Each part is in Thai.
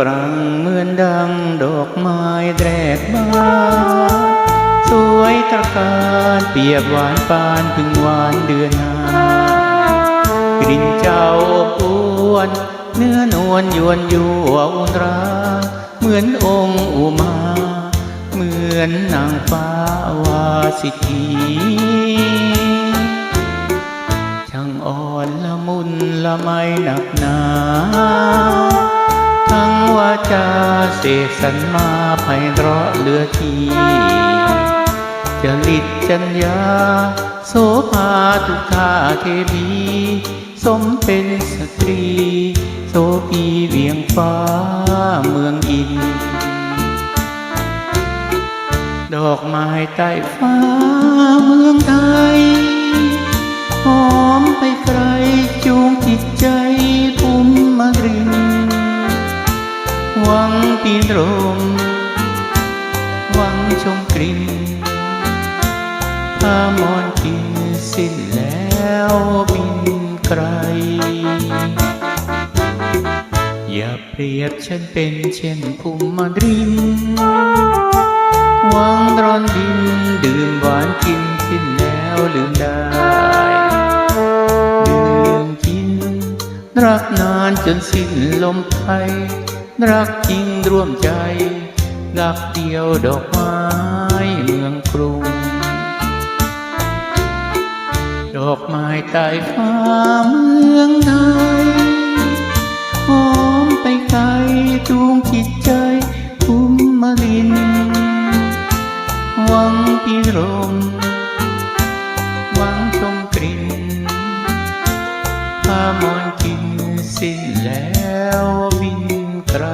ปรังเหมือนดังดอกไม้แรกบานสวยตระการเปียบหวานปานพึงหวานเดือนหากลิ่นเจ้าอบอวน เนื้อนวลยวนยั่วอุนรา เหมือนองค์อุมา เหมือนนางฟ้าวาสิทีช่างอ่อนละมุนละไมหนักหนา วาจาเสกสรรมาไพเราะเลือทีจริตจัญญา โสภาทุกท่าเทพี สมเป็นสตรี โสพีเวียงฟ้าเมืองอิน ดอกไม้ใต้ฟ้าเมืองไรมหวังชมกลิ่นผ้ามอนกินสิ้นแล้วบินไกล อย่าเปรียบฉันเป็นเช่นภูมิมารินวังร้อนดินดื่มหวานกินสิ้นแล้วลืมได้ดื่มกิน รักนานจนสิ้นลมไย รักจริงร่วมใจ รักเดียวดอกไม้เมืองกรุง ดอกไม้ใต้ฟ้าเมืองไทยหอมไปไกลจูงจิตใจภูมิมาลินหวังพิรมหวังชมกลิ่นพามอนกินสิ้นแล้ว ไกล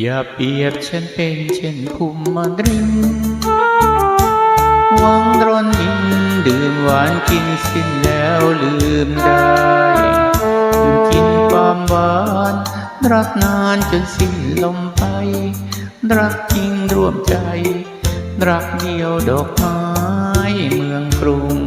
อย่าเปรียบฉันเป็นเช่นภูมิมารินวังร้อนดินดื่มหวานกินสิ้นแล้วลืมได้ลืมกินความหวานรักนานจนสิ้นลมไป รักจริงร่วมใจ รักเดียวดอกไม้เมืองกรุง